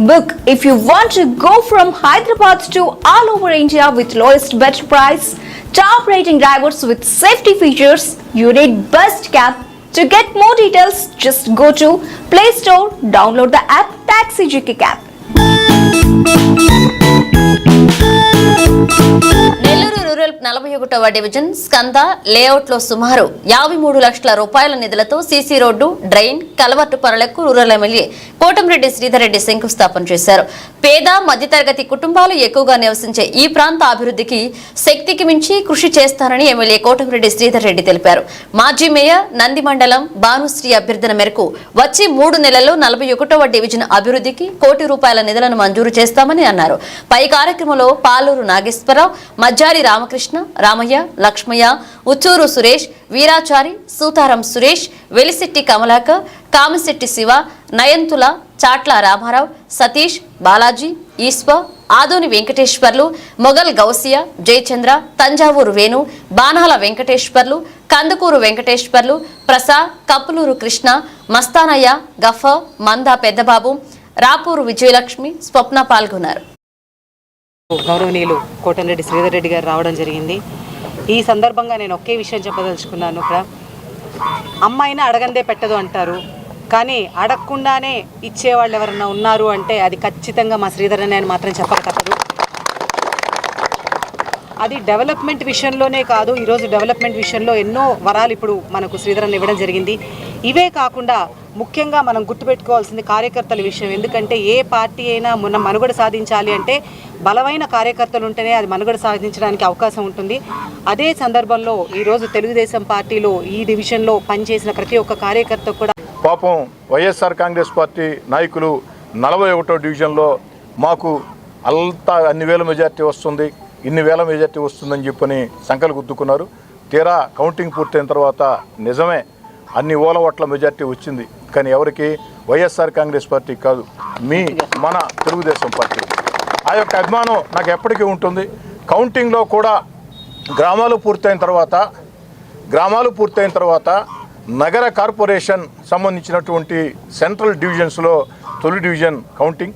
Book if you want to go from Hyderabad to all over India with lowest better price, top rating drivers with safety features, you need best cab. To get more details, just go to Play Store, download the app Taxi GK Cab. Nellore rural నలభై ఒకటవ division Skanda లేఅవుట్లో సుమారు యాభై మూడు లక్షల రూపాయల నిధులతో CC road drain culvert పనులకు రూరల్ ఎమ్మెల్యే కోటంరెడ్డి శ్రీధర్ రెడ్డి శంకుస్థాపన చేశారు. పేద మధ్యతరగతి కుటుంబాలు ఎక్కువగా నివసించే ఈ ప్రాంత అభివృద్ధికి శక్తికి మించి కృషి చేస్తానని ఎమ్మెల్యే కోటంరెడ్డి శ్రీధర్ రెడ్డి తెలిపారు. మాజీ మేయర్ నంది మండలం భానుశ్రీ అభ్యర్థన మేరకు వచ్చి మూడు నెలల్లో నలభై ఒకటవ డివిజన్ అభివృద్ధికి కోటి రూపాయల నిధులను మంజూరు చేస్తామని అన్నారు. పై కార్యక్రమంలో పాలూరు నాగేశ్వరరావు మజ్జారి రామకృష్ణ రామయ్య లక్ష్మయ్య ఉచ్చూరు సురేష్ వీరాచారి సూతారం సురేష్ వెలిశెట్టి కమలాకర్ కామిశెట్టి శివ నయంతుల చాట్ల రామారావు సతీష్ బాలాజీ ఈశ్వర్ ఆదోని వెంకటేశ్వర్లు మొగల్ గౌసియా జయచంద్ర తంజావూరు వేణు బాణాల వెంకటేశ్వర్లు కందుకూరు వెంకటేశ్వర్లు ప్రసాద్ కప్పులూరు కృష్ణ మస్తానయ్య గఫర్ మందా పెద్దబాబు రాపూరు విజయలక్ష్మి స్వప్న పాల్గొన్నారు. గౌరవనీయులు కోటంరెడ్డి శ్రీధర్ రెడ్డి గారు రావడం జరిగింది. ఈ సందర్భంగా నేను ఒకే విషయం చెప్పదలుచుకున్నాను ఇక్కడ. అమ్మాయినా అడగందే పెట్టదు అంటారు. కానీ అడగకుండానే ఇచ్చేవాళ్ళు ఎవరన్నా ఉన్నారు అంటే అది ఖచ్చితంగా మా శ్రీధర్ నేను అని మాత్రం చెప్పక తప్పదు. అది డెవలప్మెంట్ విషయంలోనే కాదు ఈరోజు డెవలప్మెంట్ విషయంలో ఎన్నో వరాలు ఇప్పుడు మనకు శ్రీధరన్ ఇవ్వడం జరిగింది. ఇవే కాకుండా ముఖ్యంగా మనం గుర్తుపెట్టుకోవాల్సింది కార్యకర్తల విషయం. ఎందుకంటే ఏ పార్టీ అయినా మొన్న మనుగడ సాధించాలి అంటే బలమైన కార్యకర్తలు ఉంటేనే అది మనుగడ సాధించడానికి అవకాశం ఉంటుంది. అదే సందర్భంలో ఈరోజు తెలుగుదేశం పార్టీలో ఈ డివిజన్లో పనిచేసిన ప్రతి ఒక్క కార్యకర్త కూడా పాపం వైఎస్ఆర్ కాంగ్రెస్ పార్టీ నాయకులు నలభై ఒకటో డివిజన్లో మాకు అంతా అన్ని వేల మెజార్టీ వస్తుంది ఇన్ని వేల మెజార్టీ వస్తుందని చెప్పని సంకలు గుద్దుకున్నారు. తీరా కౌంటింగ్ పూర్తయిన తర్వాత నిజమే అన్ని ఓల ఓట్ల మెజార్టీ వచ్చింది. కానీ ఎవరికి? వైఎస్ఆర్ కాంగ్రెస్ పార్టీ కాదు. మీ మన తెలుగుదేశం పార్టీ. ఆ యొక్క అభిమానం నాకు ఎప్పటికీ ఉంటుంది. కౌంటింగ్లో కూడా గ్రామాలు పూర్తయిన తర్వాత గ్రామాలు పూర్తయిన తర్వాత నగర కార్పొరేషన్ సంబంధించినటువంటి సెంట్రల్ డివిజన్స్లో తొలి డివిజన్ కౌంటింగ్.